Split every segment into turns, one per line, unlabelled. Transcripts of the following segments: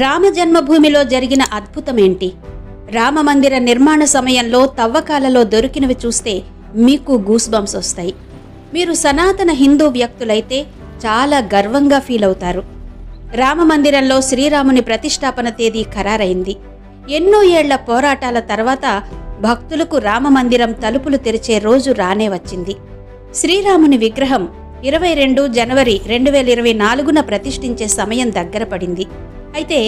రామ జన్మభూమిలో జరిగిన అద్భుతమేంటి? రామమందిర నిర్మాణ సమయంలో తవ్వకాలలో దొరికినవి చూస్తే మీకు గూస్ బంప్స్ వస్తాయి. మీరు సనాతన హిందూ వ్యక్తులైతే చాలా గర్వంగా ఫీల్ అవుతారు. రామ మందిరంలో శ్రీరాముని ప్రతిష్టాపన తేదీ ఖరారైంది. ఎన్నో ఏళ్ళ పోరాటాల తర్వాత భక్తులకు రామ మందిరం తలుపులు తెరిచే రోజు రానే వచ్చింది. శ్రీరాముని విగ్రహం ఇరవై రెండు జనవరి రెండు వేల ఇరవై నాలుగున ప్రతిష్ఠించే సమయం దగ్గర పడింది. అయితే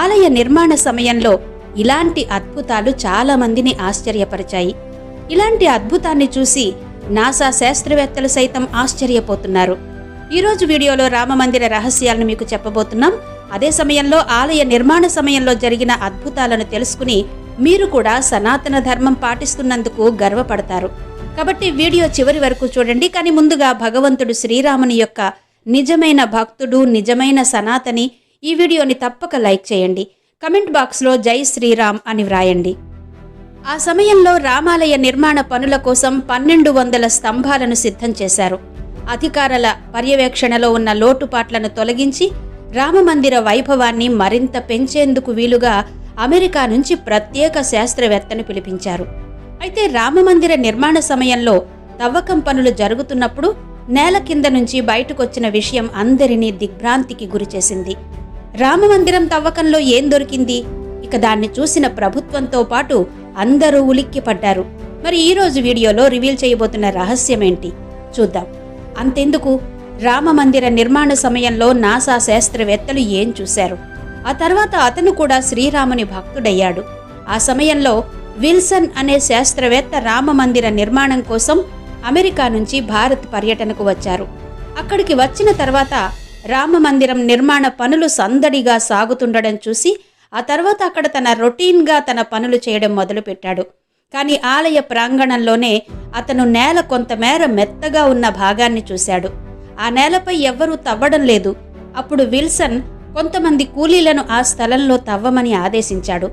ఆలయ నిర్మాణ సమయంలో ఇలాంటి అద్భుతాలు చాలా మందిని ఆశ్చర్యపరిచాయి. ఇలాంటి అద్భుతాన్ని చూసి నాసా శాస్త్రవేత్తలు సైతం ఆశ్చర్యపోతున్నారు. ఈరోజు వీడియోలో రామమందిర రహస్యాలను మీకు చెప్పబోతున్నాం. అదే సమయంలో ఆలయ నిర్మాణ సమయంలో జరిగిన అద్భుతాలను తెలుసుకుని మీరు కూడా సనాతన ధర్మం పాటిస్తున్నందుకు గర్వపడతారు. కాబట్టి వీడియో చివరి వరకు చూడండి. కానీ ముందుగా భగవంతుడు శ్రీరాముని యొక్క నిజమైన భక్తుడు నిజమైన సనాతని ఈ వీడియోని తప్పక లైక్ చేయండి. కమెంట్ బాక్స్లో జై శ్రీరామ్ అని వ్రాయండి. ఆ సమయంలో రామాలయ నిర్మాణ పనుల కోసం పన్నెండు వందల స్తంభాలను సిద్ధం చేశారు. అధికారుల పర్యవేక్షణలో ఉన్న లోటుపాట్లను తొలగించి రామమందిర వైభవాన్ని మరింత పెంచేందుకు వీలుగా అమెరికా నుంచి ప్రత్యేక శాస్త్రవేత్తను పిలిపించారు. అయితే రామమందిర నిర్మాణ సమయంలో తవ్వకం పనులు జరుగుతున్నప్పుడు నేల కింద నుంచి బయటకొచ్చిన విషయం అందరినీ దిగ్భ్రాంతికి గురిచేసింది. రామమందిరం తవ్వకంలో ఏం దొరికింది? ఇక దాన్ని చూసిన ప్రభుత్వంతో పాటు అందరూ ఉలిక్కిపడ్డారు. మరి ఈరోజు వీడియోలో రివీల్ చేయబోతున్న రహస్యమేంటి? చూద్దాం. అంతెందుకు? రామమందిర నిర్మాణ సమయంలో నాసా శాస్త్రవేత్తలు ఏం చూశారు? ఆ తర్వాత అతను కూడా శ్రీరాముని భక్తుడయ్యాడు. ఆ సమయంలో విల్సన్ అనే శాస్త్రవేత్త రామమందిర నిర్మాణం కోసం అమెరికా నుంచి భారత్ పర్యటనకు వచ్చారు. అక్కడికి వచ్చిన తర్వాత రామమందిరం నిర్మాణ పనులు సందడిగా సాగుతుండడం చూసి ఆ తర్వాత అక్కడ తన రొటీన్గా తన పనులు చేయడం మొదలుపెట్టాడు. కానీ ఆలయ ప్రాంగణంలోనే అతను నేల కొంతమేర మెత్తగా ఉన్న భాగాన్ని చూశాడు. ఆ నేలపై ఎవ్వరూ తవ్వడం లేదు. అప్పుడు విల్సన్ కొంతమంది కూలీలను ఆ స్థలంలో తవ్వమని ఆదేశించాడు.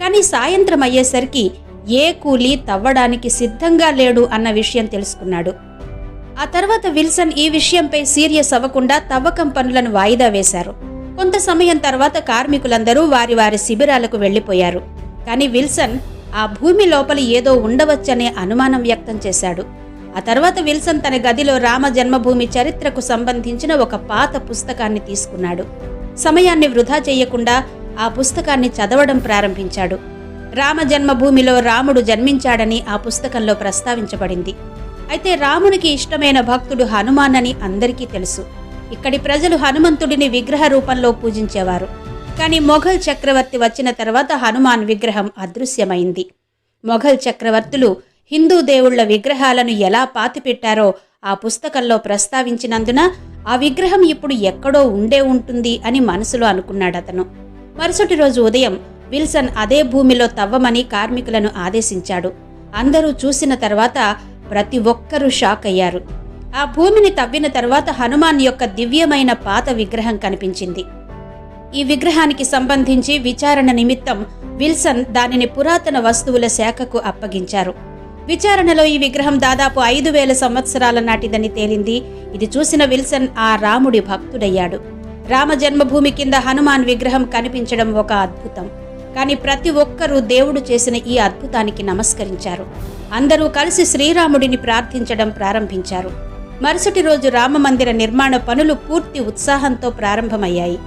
కానీ సాయంత్రం అయ్యేసరికి ఏ కూలీ తవ్వడానికి సిద్ధంగా లేడు అన్న విషయం తెలుసుకున్నాడు. ఆ తర్వాత విల్సన్ ఈ విషయంపై సీరియస్ అవ్వకుండా తవ్వకం పనులను వాయిదా వేశారు. కొంత సమయం తర్వాత కార్మికులందరూ వారి వారి శిబిరాలకు వెళ్ళిపోయారు కానీ విల్సన్ ఆ భూమి లోపల ఏదో ఉండవచ్చనే అనుమానం వ్యక్తం చేశాడు. ఆ తర్వాత విల్సన్ తన గదిలో రామ జన్మభూమి చరిత్రకు సంబంధించిన ఒక పాత పుస్తకాన్ని తీసుకున్నాడు. సమయాన్ని వృధా చేయకుండా ఆ పుస్తకాన్ని చదవడం ప్రారంభించాడు. రామ జన్మభూమిలో రాముడు జన్మించాడని ఆ పుస్తకంలో ప్రస్తావించబడింది. అయితే రామునికి ఇష్టమైన భక్తుడు హనుమాన్ అని అందరికీ తెలుసు. ఇక్కడి ప్రజలు హనుమంతుడిని విగ్రహ రూపంలో పూజించేవారు. కానీ మొఘల్ చక్రవర్తి వచ్చిన తర్వాత హనుమాన్ విగ్రహం అదృశ్యమైంది. మొఘల్ చక్రవర్తులు హిందూ దేవుళ్ళ విగ్రహాలను ఎలా పాతిపెట్టారో ఆ పుస్తకంలో ప్రస్తావించినందున ఆ విగ్రహం ఇప్పుడు ఎక్కడో ఉండే ఉంటుంది అని మనసులో అనుకున్నాడు అతను మరుసటి రోజు ఉదయం విల్సన్ అదే భూమిలో తవ్వమని కార్మికులను ఆదేశించాడు. అందరూ చూసిన తర్వాత ప్రతి ఒక్కరూ షాక్ అయ్యారు. ఆ భూమిని తవ్విన తర్వాత హనుమాన్ యొక్క దివ్యమైన పాత విగ్రహం కనిపించింది. ఈ విగ్రహానికి సంబంధించి విచారణ నిమిత్తం విల్సన్ దానిని పురాతన వస్తువుల శాఖకు అప్పగించారు. విచారణలో ఈ విగ్రహం దాదాపు ఐదు వేల సంవత్సరాల నాటిదని తేలింది. ఇది చూసిన విల్సన్ ఆ రాముడి భక్తుడయ్యాడు. రామ జన్మభూమి కింద హనుమాన్ విగ్రహం కనిపించడం ఒక అద్భుతం. కానీ ప్రతి ఒక్కరూ దేవుడు చేసిన ఈ అద్భుతానికి నమస్కరించారు. అందరూ కలిసి శ్రీరాముడిని ప్రార్థించడం ప్రారంభించారు. మరుసటి రోజు రామమందిర నిర్మాణ పనులు పూర్తి ఉత్సాహంతో ప్రారంభమయ్యాయి.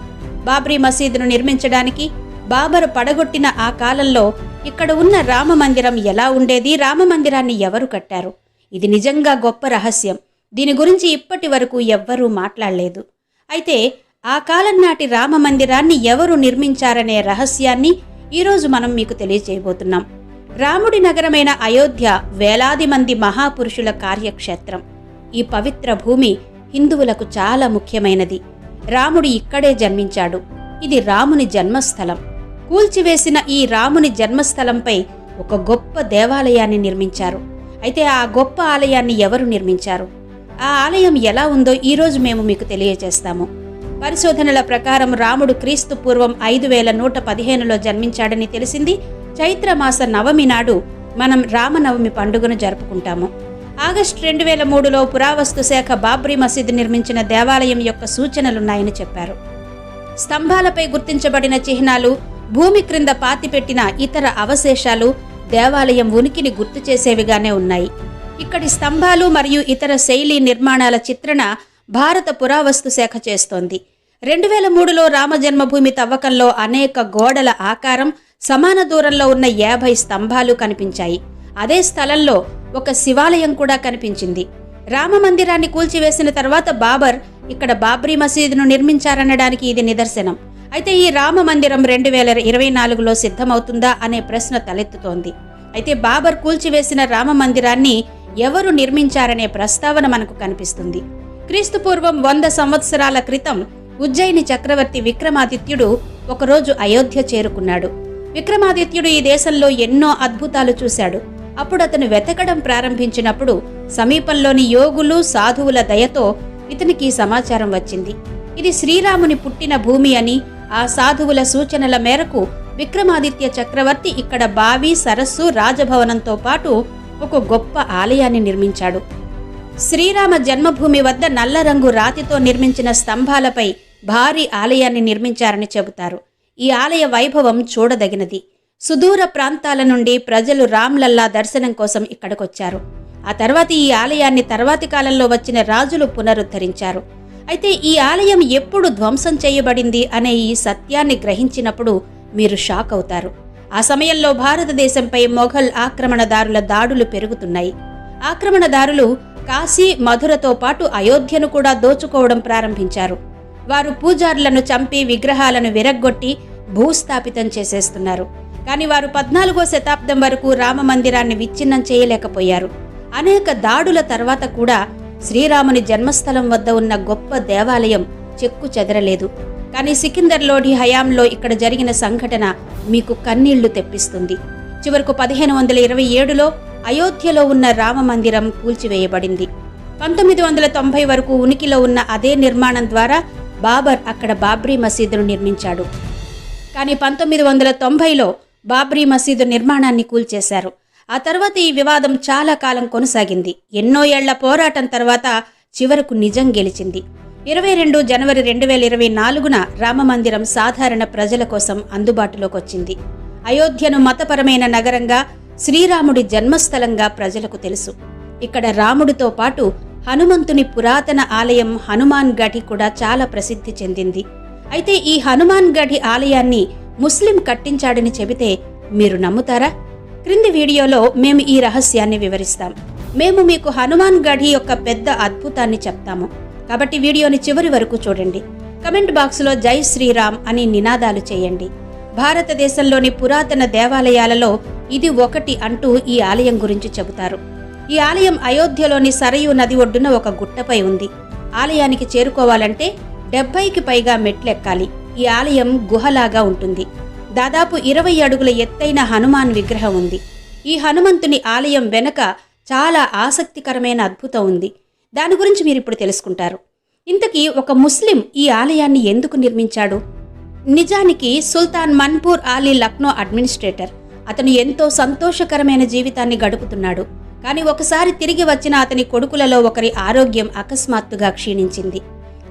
బాబ్రీ మసీదును నిర్మించడానికి బాబరు పడగొట్టిన ఆ కాలంలో ఇక్కడ ఉన్న రామమందిరం ఎలా ఉండేది రామమందిరాన్ని ఎవరు కట్టారు? ఇది నిజంగా గొప్ప రహస్యం. దీని గురించి ఇప్పటి వరకు ఎవ్వరూ మాట్లాడలేదు. అయితే ఆ కాలం నాటి రామమందిరాన్ని ఎవరు నిర్మించారనే రహస్యాన్ని ఈరోజు మనం మీకు తెలియజేయబోతున్నాం. రాముడి నగరమైన అయోధ్య వేలాది మంది మహాపురుషుల కార్యక్షేత్రం. ఈ పవిత్ర భూమి హిందువులకు చాలా ముఖ్యమైనది. రాముడు ఇక్కడే జన్మించాడు. ఇది రాముని జన్మస్థలం. కూల్చివేసిన ఈ రాముని జన్మస్థలంపై ఒక గొప్ప దేవాలయాన్ని నిర్మించారు. అయితే ఆ గొప్ప ఆలయాన్ని ఎవరు నిర్మించారు? ఆ ఆలయం ఎలా ఉందో ఈరోజు మేము మీకు తెలియజేస్తాము. పరిశోధనల ప్రకారం రాముడు క్రీస్తు పూర్వం ఐదు వేల నూట పదిహేనులో జన్మించాడని తెలిసింది. చైత్రమాస నవమి నాడు మనం రామనవమి పండుగను జరుపుకుంటాము. ఆగస్టు రెండు వేల మూడులో పురావస్తు శాఖ బాబ్రీ మసీదు నిర్మించిన దేవాలయం యొక్క సూచనలున్నాయని చెప్పారు. స్తంభాలపై గుర్తించబడిన చిహ్నాలు భూమి క్రింద పాతిపెట్టిన ఇతర అవశేషాలు దేవాలయం ఉనికిని గుర్తు చేసేవిగానే ఉన్నాయి. ఇక్కడి స్తంభాలు మరియు ఇతర శైలి నిర్మాణాల చిత్రణ భారత పురావస్తు శాఖ చేస్తోంది. రెండు వేల మూడులో రామ జన్మభూమి తవ్వకంలో అనేక గోడల ఆకారం సమాన దూరంలో ఉన్న యాభై స్తంభాలు కనిపించాయి. అదే స్థలంలో ఒక శివాలయం కూడా కనిపించింది. రామ మందిరాన్ని కూల్చివేసిన తర్వాత బాబర్ ఇక్కడ బాబ్రీ మసీదును నిర్మించారనడానికి ఇది నిదర్శనం. అయితే ఈ రామ మందిరం రెండు వేల ఇరవై నాలుగులో సిద్ధమవుతుందా అనే ప్రశ్న తలెత్తుతోంది. అయితే బాబర్ కూల్చివేసిన రామ మందిరాన్ని ఎవరు నిర్మించారనే ప్రస్తావన మనకు కనిపిస్తుంది. క్రీస్తుపూర్వం వంద సంవత్సరాల క్రితం ఉజ్జయిని చక్రవర్తి విక్రమాదిత్యుడు ఒకరోజు అయోధ్య చేరుకున్నాడు. విక్రమాదిత్యుడు ఈ దేశంలో ఎన్నో అద్భుతాలు చూశాడు. అప్పుడు అతను వెతకడం ప్రారంభించినప్పుడు సమీపంలోని యోగులు సాధువుల దయతో ఇతనికి సమాచారం వచ్చింది. ఇది శ్రీరాముని పుట్టిన భూమి అని ఆ సాధువుల సూచనల మేరకు విక్రమాదిత్య చక్రవర్తి ఇక్కడ బావి సరస్సు రాజభవనంతో పాటు ఒక గొప్ప ఆలయాన్ని నిర్మించాడు. శ్రీరామ జన్మభూమి వద్ద నల్ల రంగు రాతితో నిర్మించిన స్తంభాలపై భారీ ఆలయాన్ని నిర్మించారని చెబుతారు. ఈ ఆలయ వైభవం చూడదగినది. సుదూర ప్రాంతాల నుండి ప్రజలు రామ్లల్లా దర్శనం కోసం ఇక్కడికొచ్చారు. ఆ తర్వాత ఈ ఆలయాన్ని తర్వాతి కాలంలో వచ్చిన రాజులు పునరుద్ధరించారు. అయితే ఈ ఆలయం ఎప్పుడు ధ్వంసం చేయబడింది అనే ఈ సత్యాన్ని గ్రహించినప్పుడు మీరు షాక్ అవుతారు. ఆ సమయంలో భారతదేశంపై మొఘల్ ఆక్రమణదారుల దాడులు పెరుగుతున్నాయి. ఆక్రమణదారులు కాశీ మధురతో పాటు అయోధ్యను కూడా దోచుకోవడం ప్రారంభించారు. వారు పూజారులను చంపి విగ్రహాలను విరగ్గొట్టి భూస్థాపితం చేసేస్తున్నారు. కానీ వారు పద్నాలుగో శతాబ్దం వరకు రామ మందిరాన్ని విచ్ఛిన్నం చేయలేకపోయారు. అనేక దాడుల తర్వాత కూడా శ్రీరాముని జన్మస్థలం వద్ద ఉన్న గొప్ప దేవాలయం చెక్కు చెదరలేదు. కానీ సికిందర్ లోఢి హయాంలో ఇక్కడ జరిగిన సంఘటన మీకు కన్నీళ్ళు తెప్పిస్తుంది. చివరకు పదిహేను వందల ఇరవై ఏడులో అయోధ్యలో ఉన్న రామ మందిరం కూల్చివేయబడింది. పంతొమ్మిది వందల తొంభై వరకు ఉనికిలో ఉన్న అదే నిర్మాణం ద్వారా బాబర్ అక్కడ బాబ్రీ మసీదును నిర్మించాడు. కానీ పంతొమ్మిది వందల తొంభైలో బాబ్రీ మసీదు నిర్మాణాన్ని కూల్చేశారు. ఆ తర్వాత ఈ వివాదం చాలా కాలం కొనసాగింది. ఎన్నో ఏళ్ళ పోరాటం తర్వాత చివరకు నిజం గెలిచింది. ఇరవై రెండు జనవరి రెండు వేల ఇరవై నాలుగున రామమందిరం సాధారణ ప్రజల కోసం అందుబాటులోకి వచ్చింది అయోధ్యను మతపరమైన నగరంగా శ్రీరాముడి జన్మస్థలంగా ప్రజలకు తెలుసు. ఇక్కడ రాముడితో పాటు హనుమంతుని పురాతన ఆలయం హనుమాన్ గఢి కూడా చాలా ప్రసిద్ధి చెందింది. అయితే ఈ హనుమాన్ గఢి ఆలయాన్ని ముస్లిం కట్టించాడని చెబితే మీరు నమ్ముతారా? క్రింది వీడియోలో మేము ఈ రహస్యాన్ని వివరిస్తాం. మేము మీకు హనుమాన్ గఢి యొక్క పెద్ద అద్భుతాన్ని చెప్తాము. కాబట్టి వీడియోని చివరి వరకు చూడండి. కమెంట్ బాక్స్లో జై శ్రీరామ్ అని నినాదాలు చేయండి. భారతదేశంలోని పురాతన దేవాలయాలలో ఇది ఒకటి అంటూ ఈ ఆలయం గురించి చెబుతారు. ఈ ఆలయం అయోధ్యలోని సరయు నది ఒడ్డున ఒక గుట్టపై ఉంది. ఆలయానికి చేరుకోవాలంటే డెబ్బైకి పైగా మెట్లెక్కాలి. ఈ ఆలయం గుహలాగా ఉంటుంది. దాదాపు ఇరవై అడుగుల ఎత్తైన హనుమాన్ విగ్రహం ఉంది. ఈ హనుమంతుని ఆలయం వెనక చాలా ఆసక్తికరమైన అద్భుతం ఉంది. దాని గురించి మీరు ఇప్పుడు తెలుసుకుంటారు. ఇంతకీ ఒక ముస్లిం ఈ ఆలయాన్ని ఎందుకు నిర్మించాడు? నిజానికి సుల్తాన్ మన్పూర్ ఆలీ లక్నో అడ్మినిస్ట్రేటర్. అతను ఎంతో సంతోషకరమైన జీవితాన్ని గడుపుతున్నాడు. కానీ ఒకసారి తిరిగి వచ్చిన అతని కొడుకులలో ఒకరి ఆరోగ్యం అకస్మాత్తుగా క్షీణించింది.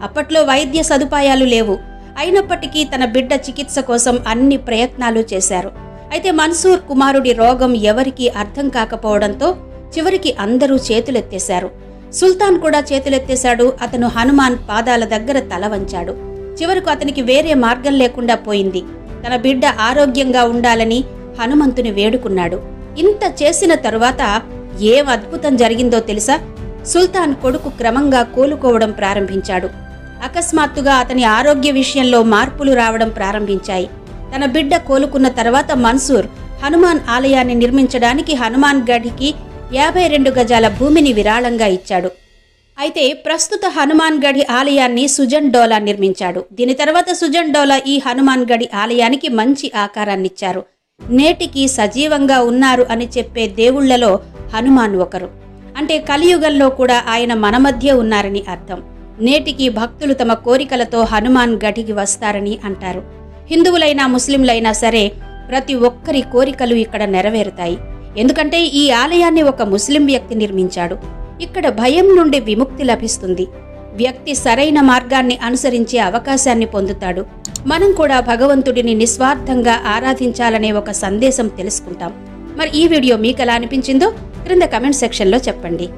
అప్పట్లో వైద్య సదుపాయాలు లేవు. అయినప్పటికీ తన బిడ్డ చికిత్స కోసం అన్ని ప్రయత్నాలు చేశారు. అయితే మన్సూర్ కుమారుడి రోగం ఎవరికీ అర్థం కాకపోవడంతో చివరికి అందరూ చేతులెత్తేశారు. సుల్తాన్ కూడా చేతులెత్తేశాడు. అతను హనుమాన్ పాదాల దగ్గర తల వంచాడు. చివరకు అతనికి వేరే మార్గం లేకుండా పోయింది. తన బిడ్డ ఆరోగ్యంగా ఉండాలని హనుమంతుని వేడుకున్నాడు. ఇంత చేసిన తరువాత ఏం అద్భుతం జరిగిందో తెలుసా? సుల్తాన్ కొడుకు క్రమంగా కోలుకోవడం ప్రారంభించాడు. అకస్మాత్తుగా అతని ఆరోగ్య విషయంలో మార్పులు రావడం ప్రారంభించాయి. తన బిడ్డ కోలుకున్న తర్వాత మన్సూర్ హనుమాన్ ఆలయాన్ని నిర్మించడానికి హనుమాన్ గఢికి యాభై రెండు గజాల భూమిని విరాళంగా ఇచ్చాడు. అయితే ప్రస్తుత హనుమాన్ గడి ఆలయాన్ని సుజన్ డోలా నిర్మించాడు. దీని తర్వాత సుజన్ డోలా ఈ హనుమాన్ గడి ఆలయానికి మంచి ఆకారాన్నిచ్చారు. నేటికి సజీవంగా ఉన్నారు అని చెప్పే దేవుళ్ళలో హనుమాన్ ఒకరు. అంటే కలియుగంలో కూడా ఆయన మన మధ్య ఉన్నారని అర్థం. నేటికి భక్తులు తమ కోరికలతో హనుమాన్ గడికి వస్తారని అంటారు. హిందువులైనా ముస్లింలైనా సరే ప్రతి ఒక్కరి కోరికలు ఇక్కడ నెరవేరుతాయి. ఎందుకంటే ఈ ఆలయాన్ని ఒక ముస్లిం వ్యక్తి నిర్మించాడు. ఇక్కడ భయం నుండి విముక్తి లభిస్తుంది. వ్యక్తి సరైన మార్గాన్ని అనుసరించే అవకాశాన్ని పొందుతాడు. మనం కూడా భగవంతుడిని నిస్వార్థంగా ఆరాధించాలనే ఒక సందేశం తెలుసుకుంటాం. మరి ఈ వీడియో మీకు ఎలా అనిపించిందో క్రింద కమెంట్ సెక్షన్లో చెప్పండి.